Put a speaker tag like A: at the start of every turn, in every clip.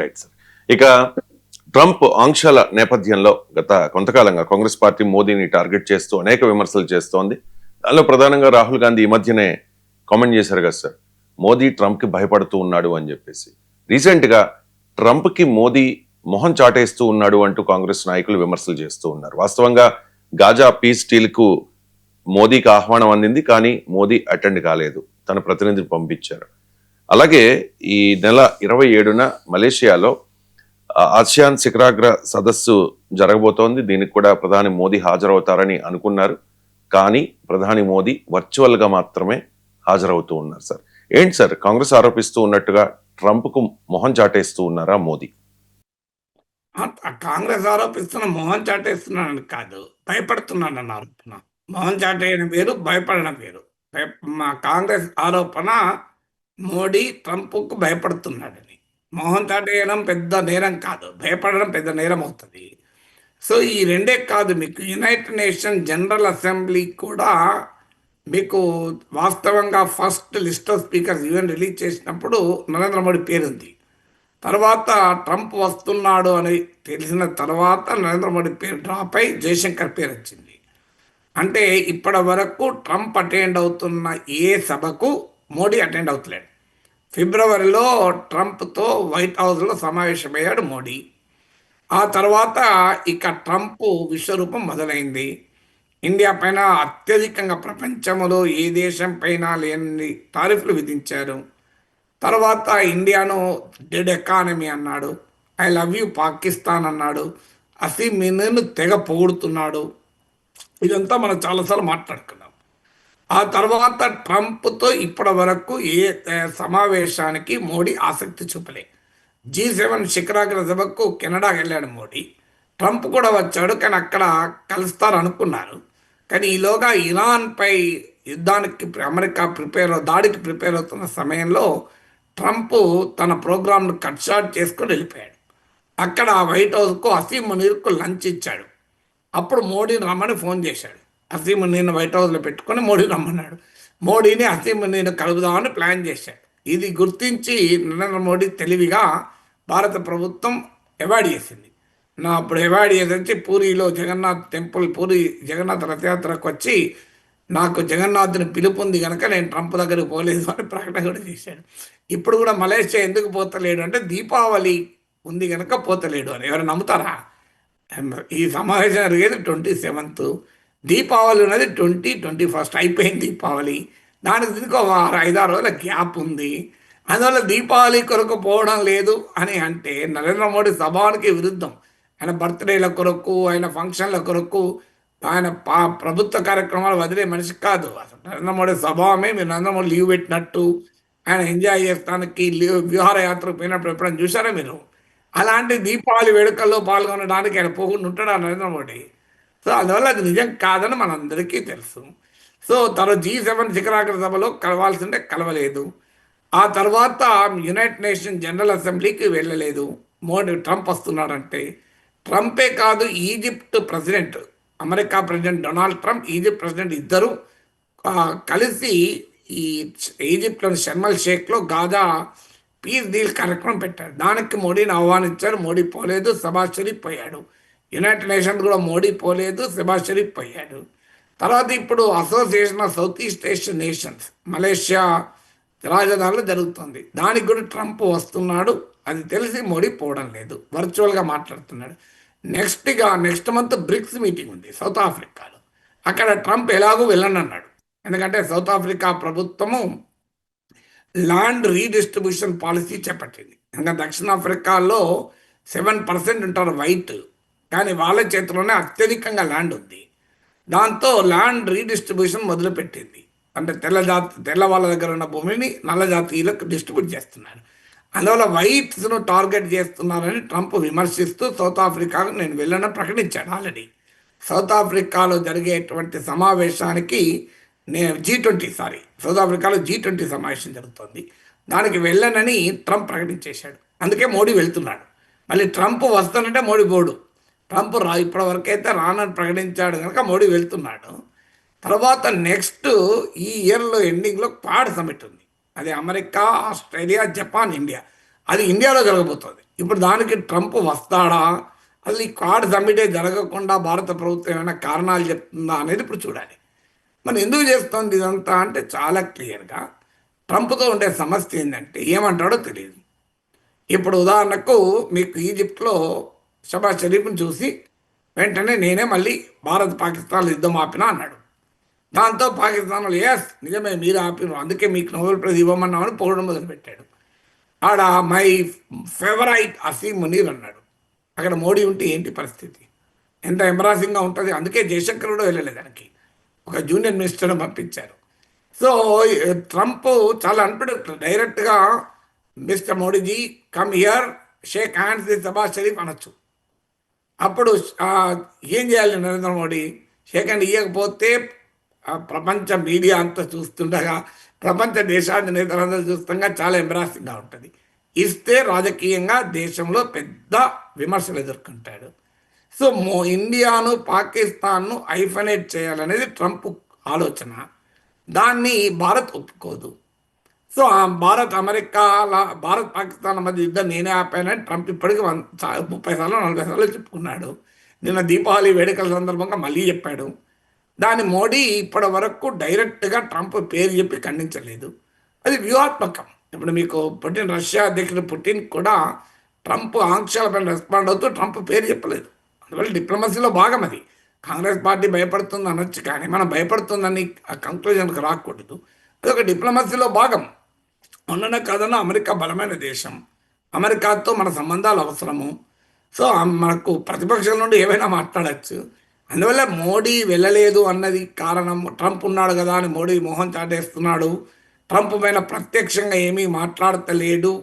A: Right sir ఇక Trump ఆంక్షల నేపథ్యంలో గత కొంతకాలంగా కాంగ్రెస్ పార్టీ మోదీని టార్గెట్ చేస్తూ అనేక విమర్శలు చేస్తోంది. దానిలో ప్రధానంగా రాహుల్ గాంధీ ఈ మధ్యనే కామెంట్ చేశారు కదా సార్ మోదీ ట్రంప్కి భయపడుతూ ఉన్నాడు అని చెప్పేసి. రీసెంట్గా ట్రంప్కి మోదీ మొహం చాటేస్తూ ఉన్నాడు అంటూ కాంగ్రెస్ నాయకులు విమర్శలు చేస్తూ ఉన్నారు. వాస్తవంగా గాజా పీస్ డీల్కు మోదీకి ఆహ్వానం అందింది కానీ మోదీ అటెండ్ కాలేదు. తన ప్రతినిధిని పంపించారు. అలాగే ఈ నెల ఇరవై ఏడున మలేషియాలో ఆసియాన్ శిఖరాగ్ర సదస్సు జరగబోతోంది. దీనికి కూడా ప్రధాని మోదీ హాజరవుతారని అనుకున్నారు. కానీ ప్రధాని మోదీ వర్చువల్గా మాత్రమే హాజరవుతూ ఉన్నారు సార్. ఏంటి సార్ కాంగ్రెస్ ఆరోపిస్తూ ఉన్నట్టుగా ట్రంప్కు మొహం చాటేస్తూ ఉన్నారా మోదీ?
B: కాంగ్రెస్ ఆరోపిస్తున్న మొహం చాటేస్తున్నానని కాదు భయపడుతున్నానని ఆరోపణ. మొహం చాటేయడం వేరు భయపడడం వేరు మా కాంగ్రెస్ ఆరోపణ మోడీ ట్రంప్కు భయపడుతున్నాడని. మోహన్ తాటేయడం పెద్ద నేరం కాదు. భయపడడం పెద్ద నేరం అవుతుంది. సో ఈ రెండే కాదు. మీకు యునైటెడ్ నేషన్ జనరల్ అసెంబ్లీ కూడా మీకు వాస్తవంగా first list of speakers UN release చేసినప్పుడు నరేంద్ర మోడీ పేరుంది. తర్వాత ట్రంప్ వస్తున్నాడు అని తెలిసిన తర్వాత నరేంద్ర మోడీ పేరు డ్రాప్ అయి జయశంకర్ పేరు వచ్చింది. అంటే ఇప్పటి వరకు ట్రంప్ అటెండ్ అవుతున్న ఏ సభకు మోడీ అటెండ్ అవుతలేడు. ఫిబ్రవరిలో ట్రంప్తో వైట్ హౌస్లో సమావేశమయ్యాడు మోడీ. ఆ తర్వాత ఇక ట్రంప్ విశ్వరూపం మొదలైంది. ఇండియా పైన అత్యధికంగా ప్రపంచంలో ఏ దేశం పైన లేని టారిఫ్లు విధించారు. తర్వాత ఇండియాను డెడ్ ఎకానమీ అన్నాడు. ఐ లవ్ యూ పాకిస్తాన్ అన్నాడు. అసీమిను తెగ పొగుడుతున్నాడు. ఇదంతా మనం చాలాసార్లు మాట్లాడుకున్నాం. ఆ తర్వాత ట్రంప్తో ఇప్పటి వరకు ఏ సమావేశానికి మోడీ ఆసక్తి చూపలే. జీ సెవెన్ శిఖరాగ్ర సభకు కెనడాకి వెళ్ళాడు మోడీ. ట్రంప్ కూడా వచ్చాడు కానీ అక్కడ కలుస్తారు అనుకున్నారు కానీ ఈలోగా ఇరాన్పై యుద్ధానికి అమెరికా ప్రిపేర్ దాడికి ప్రిపేర్ అవుతున్న సమయంలో ట్రంప్ తన ప్రోగ్రామ్ను కట్ షార్ట్ చేసుకుని వెళ్ళిపోయాడు. అక్కడ వైట్ హౌస్కు అసీం మునీర్కు లంచ్ ఇచ్చాడు. అప్పుడు మోడీని రమ్మని ఫోన్ చేశాడు. అసీం మునీర్ని వైట్ హౌస్లో పెట్టుకొని మోడీ రమ్మన్నాడు. మోడీని అసీం నేను కలుపుదామని ప్లాన్ చేశాడు ఇది గుర్తించి నరేంద్ర మోడీ తెలివిగా భారత ప్రభుత్వం అవాయిడ్ చేసింది. నా అప్పుడు అవాయిడ్ చేసి వచ్చి పూరిలో జగన్నాథ్ టెంపుల్ పూరి జగన్నాథ్ రథయాత్రకు వచ్చి నాకు జగన్నాథుని పిలుపు ఉంది కనుక నేను ట్రంప్ దగ్గరకు పోలేదు అని ప్రకటన కూడా చేశాడు. ఇప్పుడు కూడా మలేషియా ఎందుకు పోతలేడు అంటే దీపావళి ఉంది కనుక పోతలేడు అని. ఎవరు నమ్ముతారా? ఈ సమావేశం జరిగేది ట్వంటీ సెవెంత్ దీపావళి ఉన్నది ట్వంటీ ట్వంటీ ఫస్ట్ అయిపోయింది దీపావళి. దానికి దీనికి ఒక ఆరు ఐదారు రోజుల గ్యాప్ ఉంది. అందువల్ల దీపావళి కొరకు పోవడం లేదు అని అంటే నరేంద్ర మోడీ స్వభావానికి విరుద్ధం. ఆయన బర్త్డేల కొరకు ఆయన ఫంక్షన్ల కొరకు ఆయన పా ప్రభుత్వ కార్యక్రమాలు వదిలే మనిషి కాదు. అసలు నరేంద్ర మోడీ స్వభావమే మీరు నరేంద్ర మోడీ లీవ్ పెట్టినట్టు ఆయన ఎంజాయ్ చేస్తానికి లీవ్ విహారయాత్రకు పోయినప్పుడు ఎప్పుడైనా చూసారా మీరు? అలాంటి దీపావళి వేడుకల్లో పాల్గొనడానికి ఆయన పోకుండా ఉంటాడా నరేంద్ర మోడీ? సో అందువల్ల అది నిజం కాదని మనందరికీ తెలుసు. సో తను జీ సెవెన్ శిఖరాగ్ర సభలో కలవాల్సిందే కలవలేదు. ఆ తర్వాత యునైటెడ్ నేషన్ జనరల్ అసెంబ్లీకి వెళ్ళలేదు. మోడీ ట్రంప్ వస్తున్నాడంటే. ట్రంపే కాదు Egypt president America president Donald Trump Egypt president ఇద్దరు కలిసి ఈ ఈజిప్ట్లోని షర్మల్ షేక్లో గాజా పీస్ డీల్ కార్యక్రమం పెట్టారు. దానికి మోడీని ఆహ్వానించారు. మోడీ పోలేదు. సభాషరి పోయాడు. యునైటెడ్ నేషన్స్ కూడా మోడీ పోలేదు సభాష్ షరీఫ్ పోయాడు. తర్వాత ఇప్పుడు association of south east Asian nations Malaysia రాజధానిలో జరుగుతుంది. దానికి కూడా ట్రంప్ వస్తున్నాడు. అది తెలిసి మోడీ పోవడం లేదు. వర్చువల్గా మాట్లాడుతున్నాడు. నెక్స్ట్గా నెక్స్ట్ మంత్ బ్రిక్స్ మీటింగ్ ఉంది సౌత్ ఆఫ్రికాలో. అక్కడ ట్రంప్ ఎలాగో వెళ్ళనన్నాడు. ఎందుకంటే సౌత్ ఆఫ్రికా ప్రభుత్వము ల్యాండ్ రీడిస్ట్రిబ్యూషన్ పాలసీ చేపట్టింది. ఇంకా దక్షిణాఫ్రికాలో సెవెన్ పర్సెంట్ ఉంటారు వైట్. కానీ వాళ్ళ చేతిలోనే అత్యధికంగా ల్యాండ్ ఉంది. దాంతో ల్యాండ్ రీడిస్ట్రిబ్యూషన్ మొదలుపెట్టింది. అంటే తెల్ల జాతి తెల్ల వాళ్ళ దగ్గర ఉన్న భూమిని నల్ల జాతీయులకు డిస్ట్రిబ్యూట్ చేస్తున్నారు అందువల్ల వైట్స్ను టార్గెట్ చేస్తున్నారని ట్రంప్ విమర్శిస్తూ సౌత్ ఆఫ్రికాకు నేను వెళ్ళను ప్రకటించాడు ఆల్రెడీ సౌత్ ఆఫ్రికాలో జరిగేటువంటి సమావేశానికి నేను జీ ట్వంటీ సారీ సౌత్ ఆఫ్రికాలో జీ ట్వంటీ సమావేశం జరుగుతుంది. దానికి వెళ్ళనని ట్రంప్ ప్రకటించేశాడు. అందుకే మోడీ వెళ్తున్నాడు. మళ్ళీ ట్రంప్ వస్తానంటే మోడీ పోడు. ట్రంప్ రా ఇప్పటివరకైతే రానని ప్రకటించాడు కనుక మోడీ వెళ్తున్నాడు. తర్వాత నెక్స్ట్ ఈ ఇయర్లో ఎండింగ్లో క్వాడ్ సమిట్ ఉంది. అది అమెరికా ఆస్ట్రేలియా జపాన్ ఇండియా. అది ఇండియాలో జరగబోతుంది. ఇప్పుడు దానికి ట్రంప్ వస్తాడా? అసలు ఈ క్వాడ్ సమ్మిటే జరగకుండా భారత ప్రభుత్వం ఏమైనా కారణాలు చెప్తుందా అనేది ఇప్పుడు చూడాలి. మరి ఎందుకు చేస్తుంది ఇదంతా అంటే చాలా క్లియర్గా ట్రంప్తో ఉండే సమస్య ఏంటంటే ఏమంటాడో తెలియదు ఇప్పుడు ఉదాహరణకు మీకు ఈజిప్ట్లో షబాజ్ షరీఫ్ని చూసి వెంటనే నేనే మళ్ళీ భారత్ పాకిస్తాన్ యుద్ధం ఆపినా అన్నాడు. దాంతో పాకిస్తాన్ ఎస్ నిజమే మీరు ఆపినారు అందుకే మీకు నోబెల్ ప్రైజ్ ఇవ్వమన్నామని పొగడం మొదలుపెట్టాడు. ఆడ మై ఫేవరైట్ అసీం మునీర్ అన్నాడు. అక్కడ మోడీ ఉంటే ఏంటి పరిస్థితి? ఎంత ఎంబరాసింగ్గా ఉంటుంది? అందుకే జయశంకర్ కూడా వెళ్ళలేదు దానికి. ఒక జూనియర్ మినిస్టర్ని పంపించారు. సో ట్రంప్ చాలా అన్ప్రిడిక్టబుల్ డైరెక్ట్గా mister Modiji come here shake hands the సభా షరీఫ్ అనొచ్చు. అప్పుడు ఏం చేయాలి నరేంద్ర మోడీ? సెకండ్ ఇవ్వకపోతే ఆ, ప్రపంచ మీడియా అంతా చూస్తుండగా ప్రపంచ దేశాన్ని నేతలందరూ చూస్తుండగా చాలా ఎంబరాసింగ్గా ఉంటుంది. ఇస్తే రాజకీయంగా దేశంలో పెద్ద విమర్శలు ఎదుర్కొంటాడు. సో మో ఇండియాను పాకిస్తాన్ను ఐఫనేట్ చేయాలనేది ట్రంప్ ఆలోచన. దాన్ని భారత్ ఒప్పుకోదు. సో ఆ భారత్ అమెరికా భారత్ పాకిస్తాన్ మధ్య యుద్ధం నేనే ఆపానని ట్రంప్ ఇప్పటికి వన్ ముప్పై సార్లు నలభై సార్లు చెప్పుకున్నాడు. నిన్న దీపావళి వేడుకల సందర్భంగా మళ్ళీ చెప్పాడు. దాని మోడీ ఇప్పటి వరకు డైరెక్ట్గా ట్రంప్ పేరు చెప్పి ఖండించలేదు. అది వ్యూహాత్మకం. ఇప్పుడు మీకు పుటిన్ రష్యా అధ్యక్షుడు పుటిన్ కూడా ట్రంప్ ఆంక్షలపై రెస్పాండ్ అవుతూ ట్రంప్ పేరు చెప్పలేదు. అందువల్ల డిప్లొమసీలో భాగం అది. కాంగ్రెస్ పార్టీ భయపడుతుంది అనొచ్చు కానీ మనం భయపడుతుందని ఆ కంక్లూజన్కి రాకూడదు. అది ఒక డిప్లొమసీలో భాగం. మొన్న కాదన్న అమెరికా బలమైన దేశం. అమెరికాతో మన సంబంధాలు అవసరము. సో మనకు ప్రతిపక్షం నుండి ఏమైనా మాట్లాడచ్చు. అందువల్ల మోడీ వెళ్ళలేదు అన్నది కారణం. ట్రంప్ ఉన్నాడు కదా అని మోడీ మొహం చాటేస్తున్నాడు. ట్రంప్ పైన ప్రత్యక్షంగా ఏమీ మాట్లాడతలేడు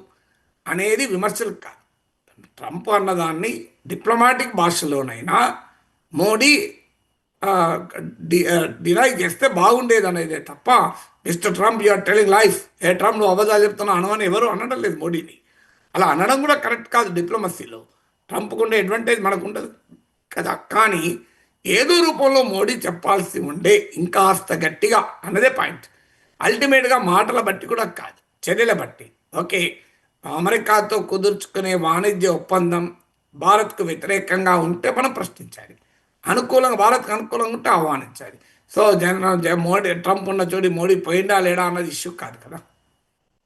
B: అనేది విమర్శలు కాదు ట్రంప్ అన్నదాన్ని డిప్లొమాటిక్ భాషలోనైనా మోడీ డినై చేస్తే బాగుండేది అనేది తప్ప mister Trump you are telling lie A Trump నువ్వు అబద్ధాలు చెప్తున్నావు అనవని ఎవరు అనడం లేదు మోడీని. అలా అనడం కూడా కరెక్ట్ కాదు డిప్లొమసీలో ట్రంప్కు ఉండే అడ్వాంటేజ్ మనకు ఉండదు కదా. కానీ ఏదో రూపంలో మోడీ చెప్పాల్సి ఉండే ఇంకాస్త గట్టిగా అన్నదే పాయింట్. అల్టిమేట్గా మాటల బట్టి కూడా కాదు చర్యల బట్టి. ఓకే అమెరికాతో కుదుర్చుకునే వాణిజ్య ఒప్పందం భారత్కు వ్యతిరేకంగా ఉంటే మనం ప్రశ్నించాలి. అనుకూలంగా భారత్కి అనుకూలంగా ఉంటే ఆహ్వానించాలి. సో జన జ- మోడీ ట్రంప్ ఉన్న చోటి మోడీ పోయిండా లేడా అన్నది ఇష్యూ కాదు కదా.